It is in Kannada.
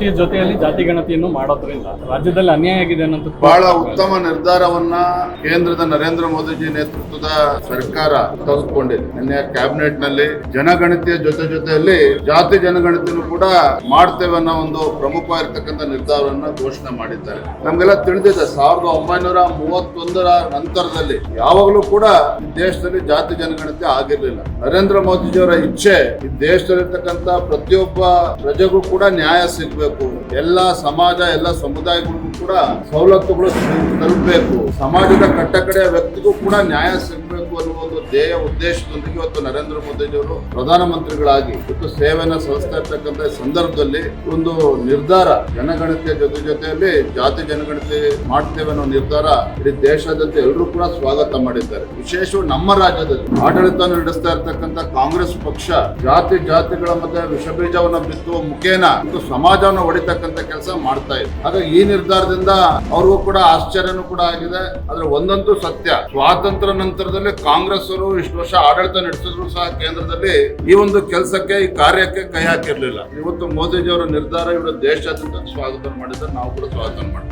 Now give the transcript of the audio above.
ಜನಗಣತಿಯ ಜೊತೆಯಲ್ಲಿ ಜಾತಿ ಗಣತಿಯನ್ನು ಮಾಡೋದ್ರಿಂದ ರಾಜ್ಯದಲ್ಲಿ ಅನ್ಯಾಯ ಆಗಿದೆ ಅನ್ನೋದು ಬಹಳ ಉತ್ತಮ ನಿರ್ಧಾರವನ್ನ ಕೇಂದ್ರದ ನರೇಂದ್ರ ಮೋದಿಜಿ ನೇತೃತ್ವದ ಸರ್ಕಾರ ತೆಗೆದುಕೊಂಡಿದೆ. ನಿನ್ನೆ ಕ್ಯಾಬಿನೆಟ್ನಲ್ಲಿ ಜನಗಣತಿಯ ಜೊತೆ ಜೊತೆಯಲ್ಲಿ ಜಾತಿ ಜನಗಣತಿಯನ್ನು ಕೂಡ ಮಾಡ್ತೇವೆ ಅನ್ನೋ ಒಂದು ಪ್ರಮುಖವಾಗಿರ್ತಕ್ಕಂಥ ನಿರ್ಧಾರವನ್ನ ಘೋಷಣೆ ಮಾಡಿದ್ದಾರೆ. ನಮ್ಗೆಲ್ಲ ತಿಳಿದಿದೆ, ಸಾವಿರದ ಒಂಬೈನೂರ ಮೂವತ್ತೊಂದರ ನಂತರದಲ್ಲಿ ಯಾವಾಗಲೂ ಕೂಡ ದೇಶದಲ್ಲಿ ಜಾತಿ ಜನಗಣತಿ ಆಗಿರಲಿಲ್ಲ. ನರೇಂದ್ರ ಮೋದಿಜಿಯವರ ಇಚ್ಛೆ ಈ ದೇಶದಲ್ಲಿರ್ತಕ್ಕಂಥ ಪ್ರತಿಯೊಬ್ಬ ಪ್ರಜೆಗೂ ಕೂಡ ನ್ಯಾಯ ಸಿಗ್ಬೇಕು. ಎಲ್ಲ ಸಮಾಜ ಎಲ್ಲ ಸಮುದಾಯಗಳಿಗೂ ಕೂಡ ಸವಲತ್ತುಗಳು ತಲುಪಬೇಕು ಸಮಾಜದ ಕಟ್ಟಕಡೆಯ ವ್ಯಕ್ತಿಗೂ ಕೂಡ ನ್ಯಾಯ ಸಿಗಬೇಕು ಅನ್ನುವ ಒಂದು ಧ್ಯೇಯ ಉದ್ದೇಶದೊಂದಿಗೆ ಇವತ್ತು ನರೇಂದ್ರ ಮೋದಿಜಿಯವರು ಪ್ರಧಾನಮಂತ್ರಿಗಳಾಗಿ ಇವತ್ತು ಸೇವೆಯನ್ನು ಸಲ್ಲಿಸ್ತಾ ಇರ್ತಕ್ಕಂಥ ಸಂದರ್ಭದಲ್ಲಿ ಒಂದು ನಿರ್ಧಾರ ಜನಗಣತಿಯ ಜೊತೆ ಜೊತೆಯಲ್ಲಿ ಜಾತಿ ಜನಗಣತಿ ಮಾಡ್ತೇವೆ ಅನ್ನೋ ನಿರ್ಧಾರ ಇಡೀ ದೇಶಾದ್ಯಂತ ಎಲ್ಲರೂ ಕೂಡ ಸ್ವಾಗತ ಮಾಡಿದ್ದಾರೆ. ವಿಶೇಷವಾಗಿ ನಮ್ಮ ರಾಜ್ಯದಲ್ಲಿ ಆಡಳಿತ ನಡೆಸ್ತಾ ಇರ್ತಕ್ಕಂಥ ಕಾಂಗ್ರೆಸ್ ಪಕ್ಷ ಜಾತಿ ಜಾತಿಗಳ ಮಧ್ಯೆ ವಿಷಬೀಜವನ್ನು ಬಿತ್ತುವ ಮುಖೇನ ಒಂದು ಸಮಾಜವನ್ನು ಹೊಡಿತಕ್ಕಂಥ ಕೆಲಸ ಮಾಡ್ತಾ ಇದೆ. ಹಾಗಾಗಿ ಈ ನಿರ್ಧಾರದಿಂದ ಅವ್ರಿಗೂ ಕೂಡ ಆಶ್ಚರ್ಯನೂ ಕೂಡ ಆಗಿದೆ. ಆದ್ರೆ ಒಂದಂತೂ ಸತ್ಯ, ಸ್ವಾತಂತ್ರ್ಯ ನಂತರದಲ್ಲಿ ಕಾಂಗ್ರೆಸ್ ಅವರು ಇಷ್ಟು ವರ್ಷ ಆಡಳಿತ ನಡೆಸಿದ್ರು ಸಹ ಕೇಂದ್ರದಲ್ಲಿ ಈ ಒಂದು ಕೆಲಸಕ್ಕೆ, ಈ ಕಾರ್ಯಕ್ಕೆ ಕೈ ಹಾಕಿರ್ಲಿಲ್ಲ. ಇವತ್ತು ಮೋದಿಜಿ ಅವರ ನಿರ್ಧಾರ ಇವರು ದೇಶಾದ್ಯಂತ ಸ್ವಾಗತ ಮಾಡಿದ್ರೆ ನಾವು ಕೂಡ ಸ್ವಾಗತ ಮಾಡ್ತೀವಿ.